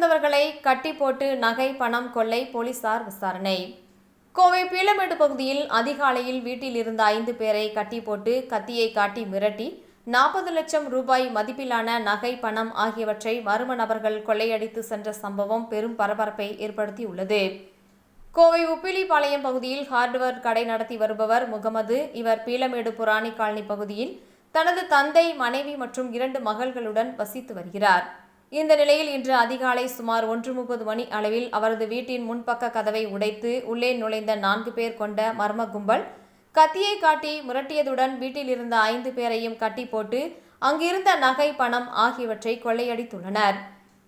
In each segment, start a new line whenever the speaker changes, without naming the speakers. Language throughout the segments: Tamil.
இருந்தவர்களை கட்டி போட்டு நகை பணம் கொள்ளை போலீசார் விசாரணை. கோவை பீளமேடு பகுதியில் அதிகாலையில் வீட்டில் இருந்த ஐந்து பேரை கட்டி போட்டு கத்தியை காட்டி மிரட்டி நாற்பது லட்சம் ரூபாய் மதிப்பிலான நகை பணம் ஆகியவற்றை மர்ம நபர்கள் கொள்ளையடித்து சென்ற சம்பவம் பெரும் பரபரப்பை ஏற்படுத்தியுள்ளது. கோவை உப்பிலிபாளையம் பகுதியில் ஹார்ட்வேர் கடை நடத்தி வருபவர் முகமது. இவர் பீளமேடு புராணி காலனி பகுதியில் தனது தந்தை மனைவி மற்றும் இரண்டு மகள்களுடன் வசித்து வருகிறார். இந்த நிலையில் இன்று அதிகாலை சுமார் ஒன்று முப்பது மணி அளவில் அவரது வீட்டின் முன்பக்க கதவை உடைத்து உள்ளே நுழைந்த நான்கு பேர் கொண்ட மர்ம கும்பல் கத்தியை காட்டி மிரட்டியதுடன் வீட்டில் இருந்த ஐந்து பேரையும் கட்டி போட்டு அங்கிருந்த நகை பணம் ஆகியவற்றை கொள்ளையடித்துள்ளனர்.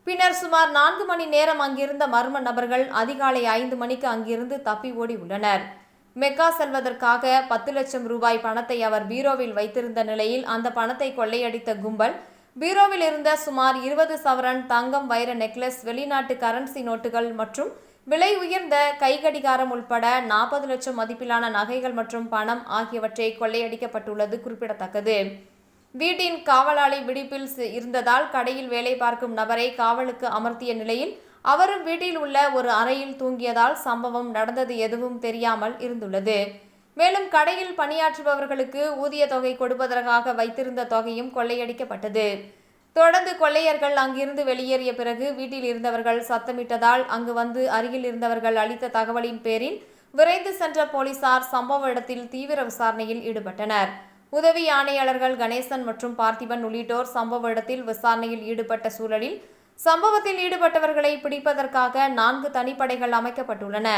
பின்னர் சுமார் நான்கு மணி நேரம் அங்கிருந்த மர்ம நபர்கள் அதிகாலை ஐந்து மணிக்கு அங்கிருந்து தப்பி ஓடி உள்ளனர். மெக்கா செல்வதற்காக பத்து லட்சம் ரூபாய் பணத்தை அவர் பீரோவில் வைத்திருந்த நிலையில் அந்த பணத்தை கொள்ளையடித்த கும்பல் பீரோவில் இருந்த சுமார் இருபது சவரன் தங்கம் வைர நெக்லஸ் வெளிநாட்டு கரன்சி நோட்டுகள் மற்றும் விலை உயர்ந்த கைகடிகாரம் உள்பட நாற்பது லட்சம் மதிப்பிலான நகைகள் மற்றும் பணம் ஆகியவற்றை கொள்ளையடிக்கப்பட்டுள்ளது குறிப்பிடத்தக்கது. வீட்டின் காவலாளி விடுப்பில் இருந்ததால் கடையில் வேலை பார்க்கும் நபரை காவலுக்கு அமர்த்திய நிலையில் அவரும் வீட்டில் உள்ள ஒரு அறையில் தூங்கியதால் சம்பவம் நடந்தது எதுவும் தெரியாமல் இருந்துள்ளது. மேலும் கடையில் பணியாற்றுபவர்களுக்கு ஊதிய தொகை கொடுப்பதற்காக வைத்திருந்த தொகையும் கொள்ளையடிக்கப்பட்டது. தொடர்ந்து கொள்ளையர்கள் அங்கிருந்து வெளியேறிய பிறகு வீட்டில் இருந்தவர்கள் சத்தமிட்டதால் அங்கு வந்து அருகில் இருந்தவர்கள் அளித்த தகவலின் பேரில் விரைந்து சென்ற போலீசார் சம்பவ இடத்தில் தீவிர விசாரணையில் ஈடுபட்டனர். உதவி ஆணையாளர்கள் கணேசன் மற்றும் பார்த்திபன் உள்ளிட்டோர் சம்பவ இடத்தில் விசாரணையில் ஈடுபட்ட சூழலில் சம்பவத்தில் ஈடுபட்டவர்களை பிடிப்பதற்காக நான்கு தனிப்படைகள் அமைக்கப்பட்டுள்ளன.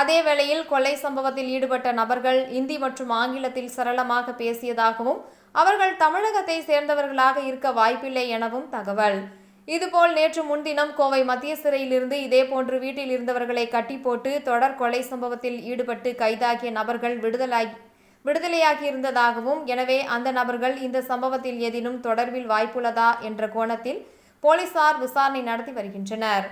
அதே வேளையில் கொள்ளை சம்பவத்தில் ஈடுபட்ட நபர்கள் இந்தி மற்றும் ஆங்கிலத்தில் சரளமாக பேசியதாகவும் அவர்கள் தமிழகத்தை சேர்ந்தவர்களாக இருக்க வாய்ப்பில்லை எனவும் தகவல். இதுபோல் நேற்று முன்தினம் கோவை மத்திய சிறையிலிருந்து இதேபோன்று வீட்டில் இருந்தவர்களை கட்டி போட்டு தொடர் கொலை சம்பவத்தில் ஈடுபட்டு கைதாகிய நபர்கள் விடுதலாகி விடுதலையாகியிருந்ததாகவும் எனவே அந்த நபர்கள் இந்த சம்பவத்தில் ஏதேனும் தொடர்பில் வாய்ப்புள்ளதா என்ற கோணத்தில் போலீசார் விசாரணை நடத்தி வருகின்றனர்.